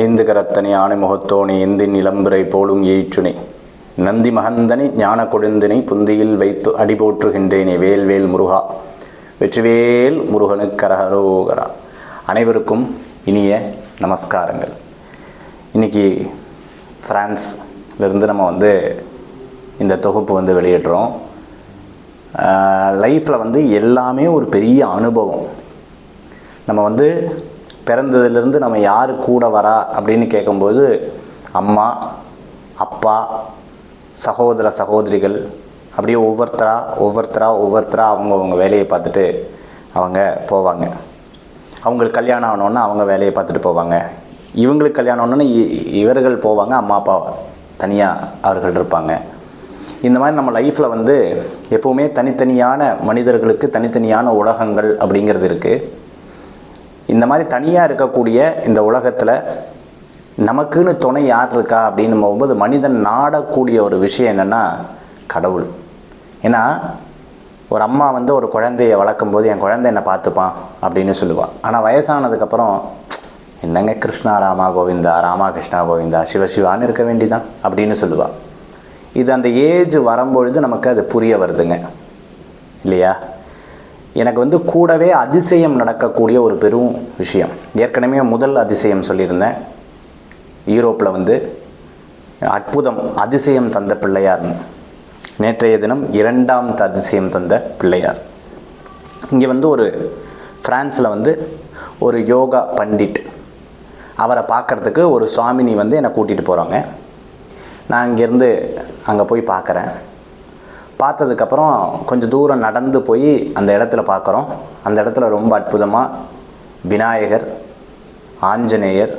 ஐந்து கரத்தனை ஆணை முகத்தோணி எந்தின் இளம்புரை போலும் ஏற்றுணை நந்தி மகந்தனை ஞான கொழுந்தினை புந்தியில் வைத்து அடிபோற்றுகின்றேனே வேல்வேல் முருகா. வெற்றிவேல் முருகனு கரஹரோகரா அனைவருக்கும் இனிய நமஸ்காரங்கள். இன்னைக்கு ஃப்ரான்ஸ்லேருந்து நம்ம வந்து இந்த தொகுப்பு வந்து வெளியிடுறோம். லைஃப்பில் வந்து எல்லாமே ஒரு பெரிய அனுபவம். நம்ம வந்து பிறந்ததுலேருந்து நம்ம யார் கூட வரா அப்படின்னு கேட்கும்போது அம்மா அப்பா சகோதர சகோதரிகள் அப்படியே ஒவ்வொருத்தரா ஒவ்வொருத்தரா ஒவ்வொருத்தரா அவங்கவுங்க வேலையை பார்த்துட்டு அவங்க போவாங்க. அவங்களுக்கு கல்யாணம் ஆனோன்னா அவங்க வேலையை பார்த்துட்டு போவாங்க. இவங்களுக்கு கல்யாணம் ஆனோன்னு இ- இவர்கள் போவாங்க அம்மா அப்பா தனியாக அவர்கள் இருப்பாங்க. இந்த மாதிரி நம்ம லைஃப்பில் வந்து எப்போவுமே தனித்தனியான மனிதர்களுக்கு தனித்தனியான உலகங்கள் அப்படிங்கிறது இருக்குது இந்த மாதிரி தனியாக இருக்கக்கூடிய இந்த உலகத்தில் நமக்குன்னு துணை யார் இருக்கா அப்படின்னு போகும்போது மனிதன் நாடக்கூடிய ஒரு விஷயம் என்னென்னா கடவுள். ஏன்னா ஒரு அம்மா வந்து ஒரு குழந்தைய வளர்க்கும் போது என் குழந்தை என்னை பார்த்துப்பான் அப்படின்னு சொல்லுவாள் ஆனால் வயசானதுக்கப்புறம் என்னங்க கிருஷ்ணா ராமா கோவிந்தா ராமா கிருஷ்ணா கோவிந்தா சிவசிவான்னு இருக்க வேண்டிதான் அப்படின்னு சொல்லுவாள் இது அந்த ஏஜ் வரும்பொழுது நமக்கு அது புரிய வருதுங்க. இல்லையா? எனக்கு வந்து கூடவே அதிசயம் நடக்கக்கூடிய ஒரு பெரும் விஷயம். ஏற்கனவே முதல் அதிசயம் சொல்லியிருந்தேன். யூரோப்பில் வந்து அற்புதம் அதிசயம் தந்த பிள்ளையார்னு நேற்றைய தினம் இரண்டாம் அதிசயம் தந்த பிள்ளையார். இங்கே வந்து ஒரு ஃப்ரான்ஸில் வந்து ஒரு யோகா பண்டிட். அவரை பார்க்கறதுக்கு ஒரு சுவாமினி வந்து என்னை கூட்டிகிட்டு போகிறாங்க. நான் இங்கேருந்து அங்கே போய் பார்க்குறேன். பார்த்ததுக்கப்புறம் கொஞ்சம் தூரம் நடந்து போய் அந்த இடத்துல பார்க்குறோம். அந்த இடத்துல ரொம்ப அற்புதமாக விநாயகர் ஆஞ்சநேயர்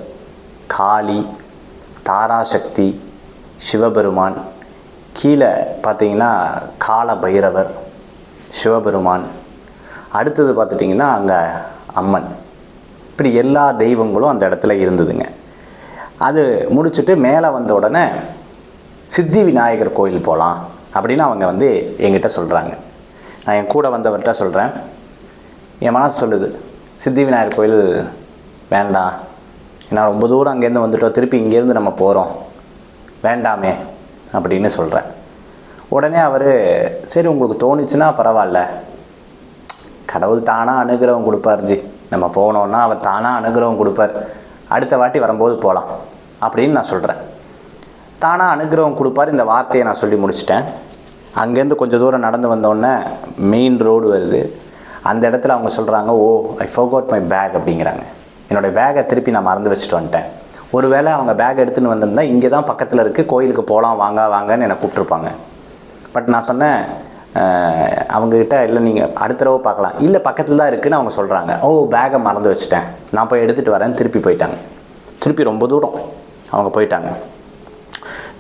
காளி தாராசக்தி சிவபெருமான் கீழே பார்த்தீங்கன்னா கால பைரவர் சிவபெருமான் அடுத்தது பார்த்துட்டிங்கன்னா அங்கே அம்மன். இப்படி எல்லா தெய்வங்களும் அந்த இடத்துல இருந்ததுங்க. அது முடிச்சுட்டு மேலே வந்த உடனே சித்தி விநாயகர் கோயில் போகலாம். அப்படின்னு அவங்க வந்து என்கிட்ட சொல்கிறாங்க நான் என் கூட வந்தவர்கிட்ட சொல்கிறேன் என் மனசு சொல்லுது சித்தி விநாயகர் கோயில் வேண்டாம். ஏன்னா ரொம்ப தூரம் அங்கேருந்து வந்துட்டோம். திருப்பி இங்கேருந்து நம்ம போகிறோம் வேண்டாமே அப்படின்னு சொல்கிறேன் உடனே அவர் சரி உங்களுக்கு தோணுச்சுன்னா பரவாயில்ல. கடவுள் தானாக அனுகிரகம் கொடுப்பார் ஜி. நம்ம போனோன்னா அவர் தானாக அனுகிரகம் கொடுப்பார். அடுத்த வாட்டி வரும்போது போகலாம் அப்படின்னு நான் சொல்கிறேன் தானாக அனுகிரகம் கொடுப்பார். இந்த வார்த்தையை நான் சொல்லி முடிச்சிட்டேன். அங்கேருந்து கொஞ்சம் தூரம் நடந்து வந்தோடனே மெயின் ரோடு வருது. அந்த இடத்துல அவங்க சொல்கிறாங்க ஓ ஐ ஃபோகோட் மை பேக் அப்படிங்கிறாங்க. என்னோடய பேகை திருப்பி நான் மறந்து வச்சுட்டு வந்துட்டேன். ஒருவேளை அவங்க பேக் எடுத்துன்னு வந்திருந்தா இங்கே தான் பக்கத்தில் இருக்குது கோயிலுக்கு போகலாம் வாங்க வாங்கன்னு என்னை கூப்பிட்ருப்பாங்க பட் நான் சொன்னேன் அவங்கக்கிட்ட இல்லை நீங்கள் அடுத்த தடவை பார்க்கலாம். இல்லை பக்கத்தில் தான் இருக்குதுன்னு அவங்க சொல்கிறாங்க ஓ பேகை மறந்து வச்சுட்டேன். நான் போய் எடுத்துகிட்டு வரேன் திருப்பி போயிட்டாங்க. திருப்பி ரொம்ப தூரம் அவங்க போயிட்டாங்க.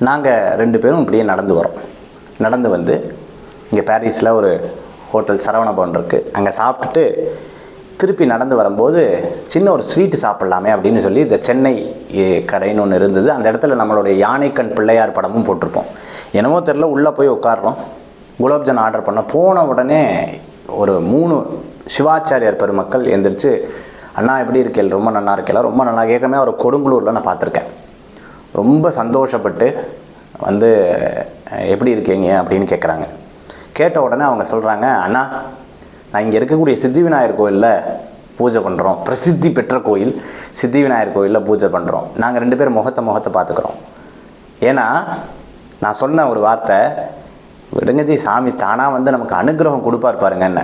நாங்கள் ரெண்டு பேரும் இப்படியே நடந்து வரோம். நடந்து வந்து இங்கே பாரிஸில் ஒரு ஹோட்டல் சரவணபவன் இருக்குது அங்கே சாப்பிட்டுட்டு திருப்பி நடந்து வரும்போது சின்ன ஒரு ஸ்வீட்டு சாப்பிட்லாமே அப்படின்னு சொல்லி இந்த சென்னை கடைன்னு ஒன்று இருந்தது. அந்த இடத்துல நம்மளுடைய யானைக்கண் பிள்ளையார் படமும் போட்டிருப்போம். என்னமோ தெரில உள்ளே போய் உட்காடுறோம் குலோப்ஜான் ஆர்டர் பண்ண போன உடனே ஒரு மூணு சிவாச்சாரியார் பெருமக்கள் எந்திரிச்சு அண்ணா எப்படி இருக்கேள் ரொம்ப நல்லா இருக்கேல ரொம்ப நல்லா கேட்கமே அவர் கொடுங்குளூரில் நான் பார்த்துருக்கேன். ரொம்ப சந்தோஷப்பட்டு வந்து எப்படி இருக்கீங்க? அப்படின்னு கேட்குறாங்க கேட்ட உடனே அவங்க சொல்கிறாங்க அண்ணா நான் இங்கே இருக்கக்கூடிய சித்தி விநாயகர் கோயிலில் பூஜை பண்ணுறோம் பிரசித்தி பெற்ற கோயில் சித்தி விநாயகர் கோயிலில் பூஜை பண்ணுறோம் நாங்கள் ரெண்டு பேரும் முகத்தை முகத்தை பார்த்துக்குறோம் ஏன்னா நான் சொன்ன ஒரு வார்த்தை விடுங்கஜி சாமி தானாக வந்து நமக்கு அனுகிரகம் கொடுப்பார் பாருங்க என்ன.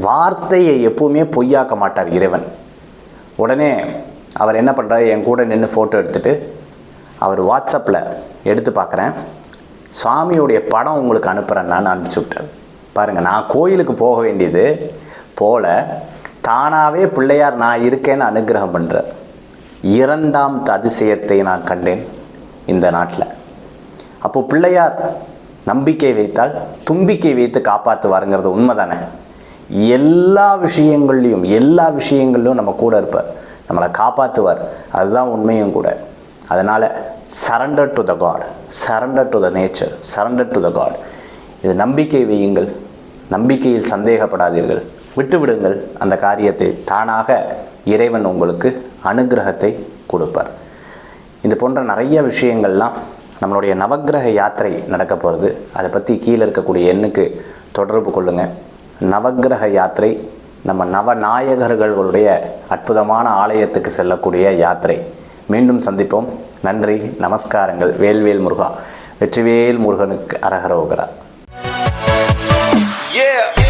வார்த்தையை எப்போவுமே பொய்யாக்க மாட்டார் இறைவன். உடனே அவர் என்ன பண்ணுறாரு என் கூட நின்று ஃபோட்டோ எடுத்துகிட்டு அவர் வாட்ஸ்அப்பில் எடுத்து பார்க்குறேன். சாமியுடைய படம் உங்களுக்கு அனுப்புகிறேன் நான் அனுப்பிச்சி விட்டேன் பாருங்கள் நான் கோயிலுக்கு போக வேண்டியது போல தானாகவே பிள்ளையார் நான் இருக்கேன்னு அனுகிரகம் பண்ணுறேன் இரண்டாம் அதிசயத்தை நான் கண்டேன் இந்த நாட்டில். அப்போ பிள்ளையார் நம்பிக்கை வைத்தால் தும்பிக்கை வைத்து காப்பாற்றுவாருங்கிறது உண்மை தானே எல்லா விஷயங்கள்லையும் எல்லா விஷயங்கள்லையும் நம்ம கூட இருப்பார். நம்மளை காப்பாற்றுவார். அதுதான் உண்மையும் கூட. அதனால் surrender to the God surrender to the nature surrender to the God இது நம்பிக்கை வையுங்கள். நம்பிக்கையில் சந்தேகப்படாதீர்கள். விட்டுவிடுங்கள். அந்த காரியத்தை தானாக இறைவன் உங்களுக்கு அனுகிரகத்தை கொடுப்பார். இது போன்ற நிறைய விஷயங்கள்லாம் நம்மளுடைய நவக்கிரக யாத்திரை நடக்க போகிறது அதை பற்றி கீழே இருக்கக்கூடிய எண்ணுக்கு தொடர்பு கொள்ளுங்கள் நவக்கிரக யாத்திரை நம்ம நவநாயகர்களுடைய அற்புதமான ஆலயத்துக்கு செல்லக்கூடிய யாத்திரை. மீண்டும் சந்திப்போம். நன்றி நமஸ்காரங்கள். வேல்வேல் முருகா. வெற்றிவேல் முருகனுக்கு அரகரோகரா Yeah!